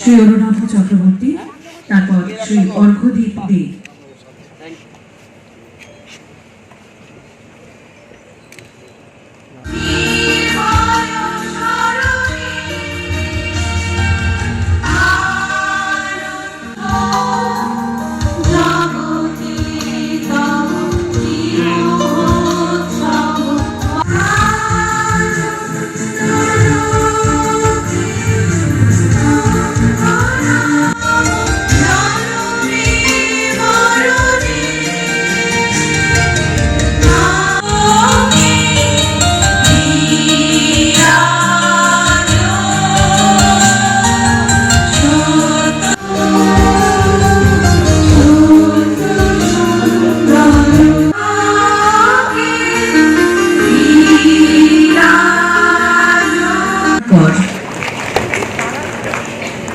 শ্রী অরুণাথ চক্রবর্তী তারপর Shri Arghadeep De.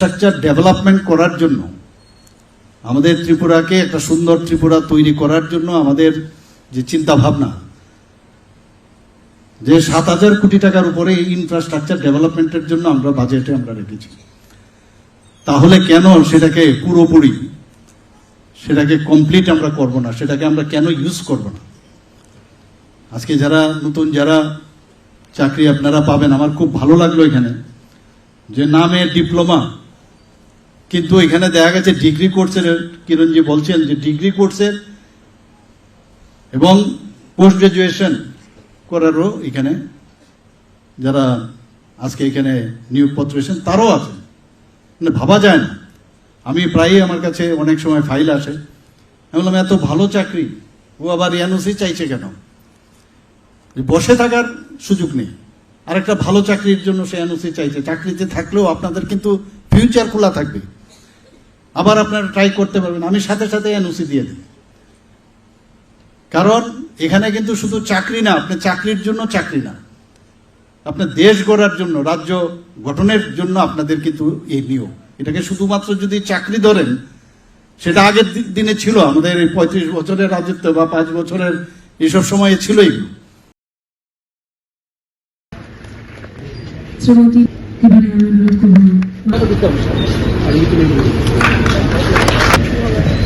Infrastructure development করার জন্য, আমাদের ত্রিপুরাকে একটা সুন্দর ত্রিপুরা তৈরি করার জন্য আমাদের যে চিন্তা ভাবনা যে সাত হাজার কোটি টাকার উপরে ইনফ্রাস্ট্রাকচার ডেভেলপমেন্টের জন্য আমরা বাজেটে আমরা রেখেছি। তাহলে কেন সেটাকে পুরোপুরি, সেটাকে কমপ্লিট আমরা করব না, সেটাকে আমরা কেন ইউজ করব না? আজকে যারা নতুন, যারা চাকরি আপনারা পাবেন, আমার খুব ভালো লাগল এখানে যে নামে ডিপ্লোমা কিন্তু এখানে দেখা গেছে ডিগ্রি কোর্সের কিরণজি বলছেন যে ডিগ্রি কোর্সের এবং পোস্ট গ্রাজুয়েশন করারও এখানে যারা আজকে এখানে নিয়োগপত্র এসেছেন, তারও আছে। মানে ভাবা যায় না। আমি প্রায়ই আমার কাছে অনেক সময় ফাইল আসে। আমি বললাম, এত ভালো চাকরি, ও আবার এনওসি চাইছে কেন? বসে থাকার সুযোগ নেই। আরেকটা ভালো চাকরির জন্য সে এনওসি চাইছে। চাকরিতে থাকলেও আপনাদের কিন্তু ফিউচার খোলা থাকবে। আবার আপনারা ট্রাই করতে পারবেন। আমি সাথে সাথে এনওসি দিয়ে দিই কারণ এখানে কিন্তু শুধু চাকরি না আপনি চাকরির জন্য চাকরি না। আপনার দেশ গড়ার জন্য রাজ্য গঠনের জন্য আপনাদের কিন্তু এই নিয়োগ। এটাকে শুধুমাত্র যদি চাকরি ধরেন সেটা আগের দিনে ছিল আমাদের এই পঁয়ত্রিশ বছরের রাজত্ব বা পাঁচ বছরের এসব সময়ে ছিলই।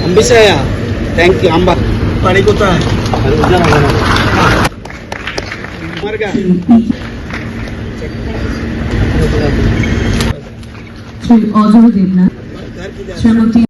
আমি থ্যাংক ইউ আম্বা। বাড়ি কোথায়? শ্রী অজয় শ্রীমতী